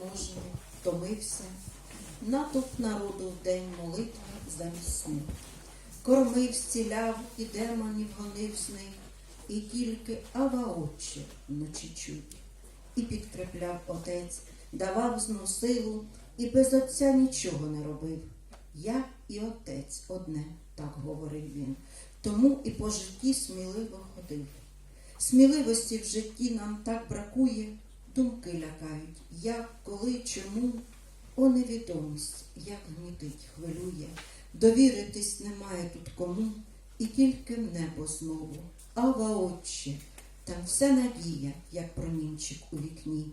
неможний, втомився. Натовп народу в день молитви замість сну. Кормив, зціляв і демонів гонив з них, і тільки ава очі вночі чуть. І підкрепляв отець, давав зну силу, і без отця нічого не робив. Я і отець одне, так говорив він, тому і по житті сміливо ходив. Сміливості в житті нам так бракує, думки лякають, як, коли, чому. О, невідомість, як гнітить, хвилює, довіритись немає тут кому, і тільки в небо знову. Ава отче, там все надія, як промінчик у вікні.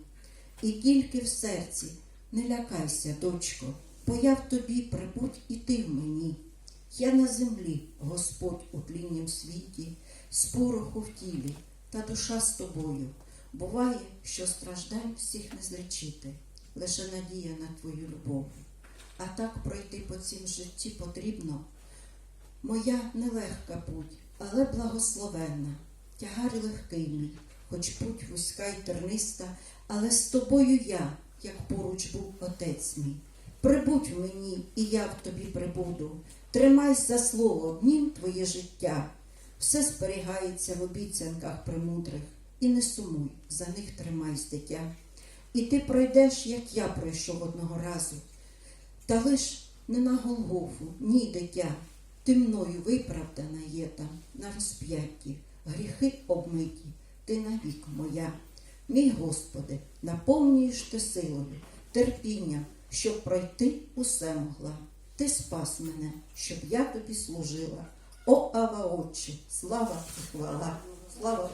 І тільки в серці не лякайся, дочко, бо я в тобі прибудь і ти в мені. Я на землі, Господь у тліннім світі, з пороху в тілі, та душа з тобою. Буває, що страждань всіх не злічити, лише надія на твою любов. А так пройти по цім житті потрібно. Моя нелегка путь, але благословенна, тягар легкий мій, хоч путь вузька й терниста, але з тобою я, як поруч був отець мій. Прибудь мені, і я в тобі прибуду. Тримайся за слово, обнім твоє життя. Все зберігається в обіцянках премудрих, і не сумуй, за них тримайся, дитя. І ти пройдеш, як я пройшов одного разу. Та лиш не на Голгофу, ні, дитя. Ти мною виправдана є там на розп'ятті, гріхи обмиті, ти навік моя. Мій Господи, наповнюєш ти силою, терпінням, щоб пройти усе могла. Ти спас мене, щоб я тобі служила. О, Ава Отче, слава і хвала, слава.